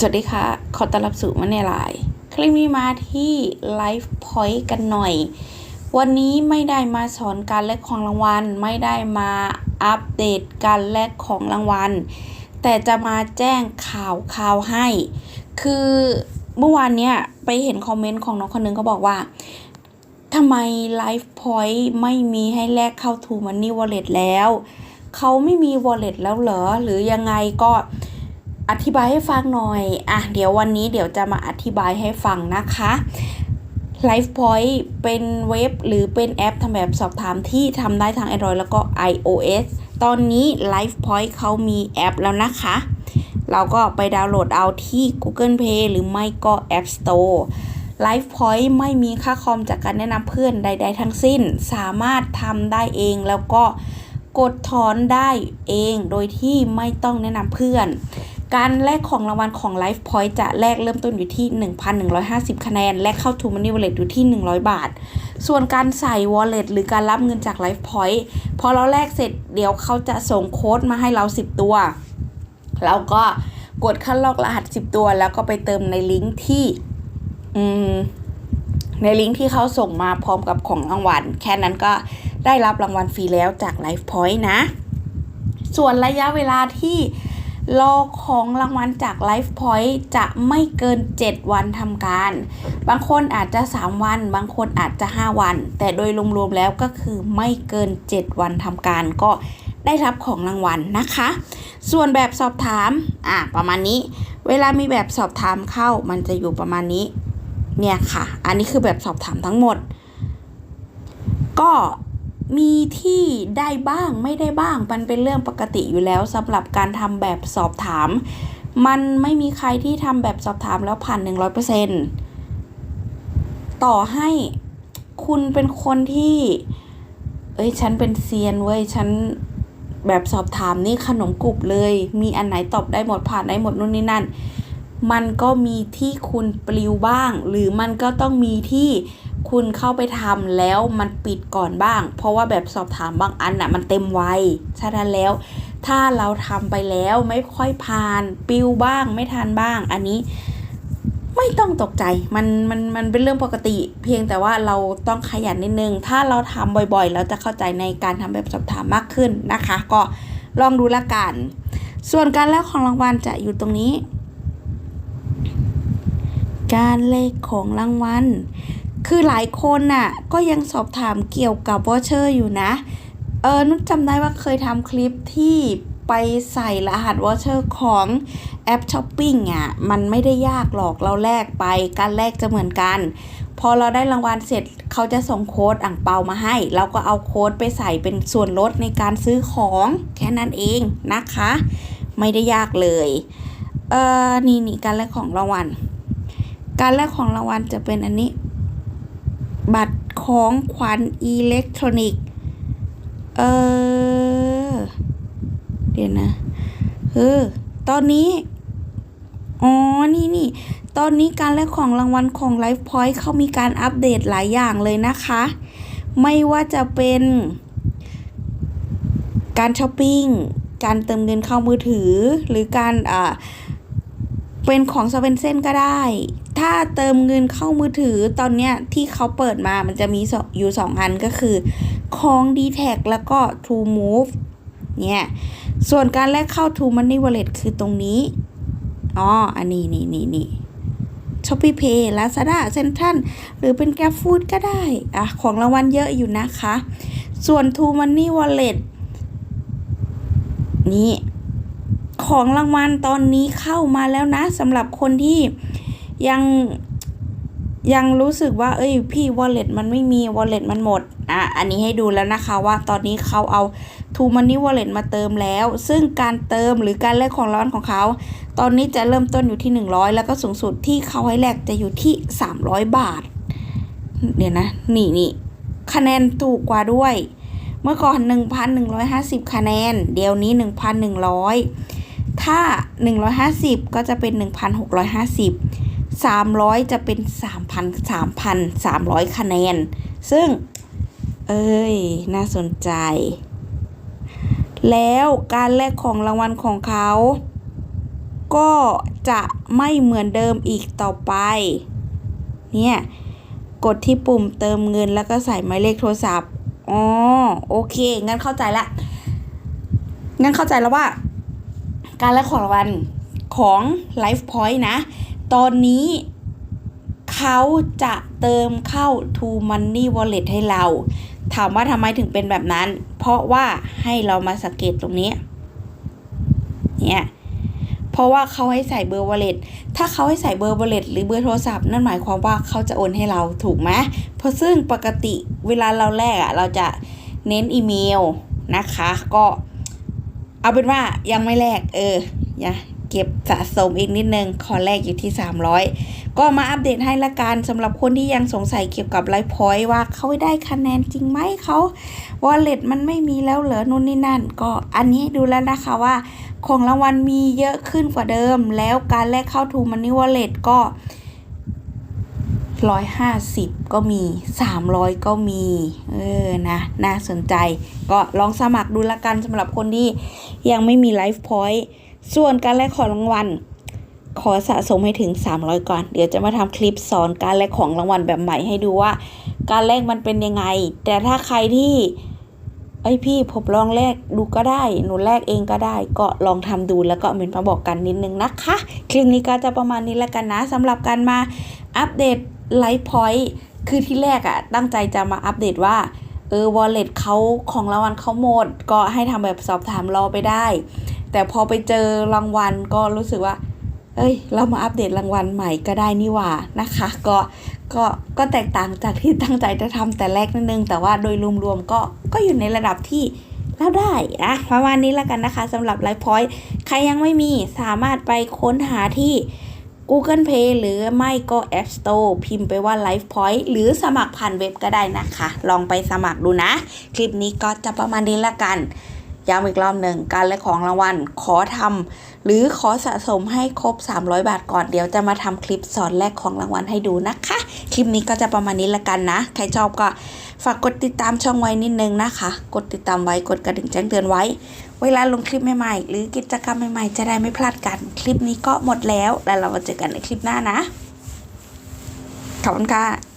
สวัสดีค่ะ ขอต้อนรับสู่มันในไลน์คลิปนี้มาที่ Life Point กันหน่อย วันนี้ไม่ได้มาสอนการแลกของรางวัล ไม่ได้มาอัปเดตการแลกของรางวัล แต่จะมาแจ้งข่าวข่าวให้ คือเมื่อวานเนี้ยไปเห็นคอมเมนต์ของน้องคนนึงก็บอกว่าทำไม Life Point ไม่มีให้แลกเข้า To Money Wallet แล้ว เขาไม่มี wallet แล้วเหรอ หรือยังไงก็ อธิบายให้ฟังหน่อยอะเดี๋ยววันนี้เดี๋ยวจะมาอธิบายให้ฟังนะคะ LifePoint เป็นเว็บหรือเป็นแอปทำแบบสอบถามที่ทำได้ทาง Android แล้วก็ iOS ตอนนี้ LifePoint เขามีแอปแล้วนะคะ เราก็ไปดาวน์โหลดเอาที่ Google Play หรือไม่ก็ App Store LifePoint ไม่มีค่าคอมจากการแนะนำเพื่อนใด ๆ ทั้งสิ้น สามารถทำได้เองแล้วก็กดถอนได้เองโดยที่ไม่ต้องแนะนำเพื่อน การแลกของรางวัลของ Life Point จะแลกเริ่มต้นอยู่ที่ 1,150 คะแนน และเข้า To Money Wallet อยู่ที่ 100 บาท ส่วนการใส่ Wallet หรือการรับเงินจาก Life Point พอเราแลกเสร็จเดี๋ยวเขาจะส่งโค้ดมาให้เรา 10 ตัว เราก็กดขั้นลอกรหัส 10 ตัว แล้วก็ไปเติมในลิงก์ที่ในลิงก์ที่เขาส่งมาพร้อมกับของรางวัล แค่นั้นก็ได้รับรางวัลฟรีแล้วจาก Life Point นะ ส่วนระยะเวลาที่ รอของรางวัลจาก Life Point จะไม่เกิน 7 วันทำการ บางคนอาจจะ 3 วัน บางคนอาจจะ 5 วัน แต่โดยรวมๆแล้วก็คือไม่เกิน 7 วันทำการก็ได้รับของรางวัลนะคะ ส่วนแบบสอบถาม อะประมาณนี้ เวลามีแบบสอบถามเข้ามันจะอยู่ประมาณนี้ เนี่ยค่ะ อันนี้คือแบบสอบถามทั้งหมด ก็ มีที่ได้บ้างไม่ได้บ้าง มันเป็นเรื่องปกติอยู่แล้วสำหรับการทำแบบสอบถาม มันไม่มีใครที่ทำแบบสอบถามแล้วผ่าน100%ต่อให้คุณเป็นคนที่ เอ้ยฉันเป็นเซียนเว้ยฉันแบบสอบถามนี่ขนมกรุบเลย มีอันไหนตอบได้หมดผ่านได้หมดนู่นนี่นั่น มันก็มีที่คุณปลิวบ้าง หรือมันก็ต้องมีที่ คุณเข้าไปทำแล้วมันปิดก่อนบ้าง เพราะว่าแบบสอบถามบางอันน่ะมันเต็มไวฉะนั้นแล้ว ถ้าเราทำไปแล้วไม่ค่อยผ่านปิวบ้างไม่ทันบ้าง อันนี้ไม่ต้องตกใจมันมันมันเป็นเรื่องปกติ เพียงแต่ว่าเราต้องขยันนิดนึง ถ้าเราทำบ่อยๆ เราจะเข้าใจในการทำแบบสอบถามมากขึ้นนะคะ ก็ลองดูละกัน ส่วนการแลกของรางวัลจะอยู่ตรงนี้การเลขของรางวัล คือหลายคนน่ะก็ยังสอบถามเกี่ยวกับวอเชอร์อยู่นะ เออนุชจำได้ว่าเคยทำคลิปที่ไปใส่รหัสวอเชอร์ของแอปช้อปปิ้งอะมันไม่ได้ยากหรอกเราแลกไปการแลกจะเหมือนกัน พอเราได้รางวัลเสร็จเขาจะส่งโค้ดอ่างเปามาให้ เราก็เอาโค้ดไปใส่เป็นส่วนลดในการซื้อของแค่นั้นเองนะคะ ไม่ได้ยากเลยเออนี่นี่การแลกของรางวัลการแลกของรางวัลจะเป็นอันนี้ บัตรของขวัญอิเล็กทรอนิกส์ เออ เดี๋ยวนะ เออ ตอนนี้ อ๋อ นี่นี่ ตอนนี้การแลกของรางวัลของ Life Point เขามีการอัปเดตหลายอย่างเลยนะคะ ไม่ว่าจะเป็น การช้อปปิ้ง การเติมเงินเข้ามือถือ หรือการ อ่าเป็นของสเวนเซนก็ได้ ถ้าเติมเงินเข้ามือถือตอนเนี้ยที่เขาเปิดมามันจะมีอยู่สองอันก็คือของ d t แทแล้วก็ True Move เนี่ย ส่วนการแลกเข้า True Money Wallet คือตรงนี้ อ๋อ อันนี้นี่นี่นี่ Shopee Pay Lazada Central หรือเป็น Grab Food ก็ได้ อะ ของรางวัลเยอะอยู่นะคะ ส่วน True Money Wallet นี่ ของรางวัลตอนนี้เข้ามาแล้วนะสำหรับคนที่ ยังยังรู้สึกว่า เอ้ยพี่ wallet มันไม่มี wallet มันหมด อะ อันนี้ให้ดูแล้วนะคะว่าตอนนี้เขาเอา True Money Wallet มาเติมแล้ว ซึ่งการเติมหรือการแลกของรางวัลของเขา ตอนนี้จะเริ่มต้นอยู่ที่ 100 แล้วก็สูงสุดที่เขาให้แลกจะอยู่ที่ 300 บาท เดี๋ยวนะ นี่นี่คะแนนถูกกว่าด้วย เมื่อก่อน 1,150 คะแนน เดี๋ยวนี้ 1,100 ถ้า 150 ก็จะเป็น 1,650 300 จะเป็น 3,000 3,300 คะแนน ซึ่ง เอ้ย น่าสนใจ แล้วการแลกของรางวัลของเขา ก็จะไม่เหมือนเดิมอีกต่อไป เนี่ย กดที่ปุ่มเติมเงินแล้วก็ใส่หมายเลขโทรศัพท์ อ๋อ โอเค งั้นเข้าใจละ งั้นเข้าใจแล้วว่า การแลกของรางวัล ของ Life Point นะ ตอนนี้เขาจะเติมเข้า To Money Wallet ให้เรา ถามว่าทำไมถึงเป็นแบบนั้น เพราะว่าให้เรามาสังเกตตรงนี้ เนี่ย เพราะว่าเขาให้ใส่เบอร์ wallet ถ้าเขาให้ใส่เบอร์ wallet หรือเบอร์โทรศัพท์นั่นหมายความว่าเขาจะโอนให้เราถูกไหมเพราะซึ่งปกติเวลาเราแลกอะเราจะเน้นอีเมลนะคะ ก็เอาเป็นว่ายังไม่แลกเอออย่า เก็บสะสมอีกนิดนึงขอแลกอยู่ที่ 300 ก็มาอัปเดตให้ละกันสำหรับคนที่ยังสงสัยเกี่ยวกับไลฟ์พอยต์ว่าเขาได้คะแนนจริงไหมเขาวอลเล็ตมันไม่มีแล้วเหรอนู่นนี่นั่น ก็อันนี้ดูแล้วนะคะว่า ของรางวัลมีเยอะขึ้นกว่าเดิม แล้วการแลกเข้าทูมันนี่วอลเล็ตก็ร้อยห้าสิบก็มีสามร้อยก็มี เออ นะ น่าสนใจ ก็ลองสมัครดูละกันสำหรับคนที่ยังไม่มีไลฟ์พอยต์ ส่วนการแลกของรางวัล ขอสะสมให้ถึง 300 ก่อน เดี๋ยวจะมาทำคลิปสอนการแลกของรางวัลแบบใหม่ให้ดูว่า การแลกมันเป็นยังไง แต่ถ้าใครที่ไอพี่ผมลองแลกดูก็ได้ หนูแลกเองก็ได้ ก็ลองทำดูแล้วก็เมนมาบอกกันนิดนึงนะคะ คลิปนี้ก็จะประมาณนี้แล้วกันนะสำหรับการมาอัปเดตไลฟ์พอยต์คือที่แรกอะตั้งใจจะมาอัปเดตว่า เออวอลเล็ตเขาของรางวัลเขาหมด ก็ให้ทำแบบสอบถามรอไปได้ แต่พอไปเจอรางวัลก็รู้สึกว่า เอ้ย เรามาอัปเดตรางวัลใหม่ก็ได้นี่หว่านะคะ ก็ก็ก็แตกต่างจากที่ตั้งใจจะทำแต่แรกนิดนึง แต่ว่าโดยรวมๆก็ก็อยู่ในระดับที่เราได้นะประมาณนี้แล้วกันนะคะสำหรับไลฟ์พอยต์ใครยังไม่มีสามารถไปค้นหาที่ Google Play หรือไม่ก็ App Store พิมพ์ไปว่า Life Point หรือสมัครผ่านเว็บก็ได้นะคะ ลองไปสมัครดูนะ คลิปนี้ก็จะประมาณนี้ละกัน ย้ำอีกรอบหนึ่งการแลกของรางวัลขอทำหรือขอสะสมให้ครบ 300 บาทก่อนเดี๋ยวจะมาทำคลิปสอนแลกของรางวัลให้ดูนะคะ คลิปนี้ก็จะประมาณนี้ละกันนะ ใครชอบก็ฝากกดติดตามช่องไว้นิดนึงนะคะ กดติดตามไว้กดกระดิ่งแจ้งเตือนไว้ เวลาลงคลิปใหม่ๆ หรือกิจกรรมใหม่ๆ จะได้ไม่พลาดกัน คลิปนี้ก็หมดแล้ว แล้วเรามาเจอกันในคลิปหน้านะ ขอบคุณค่ะ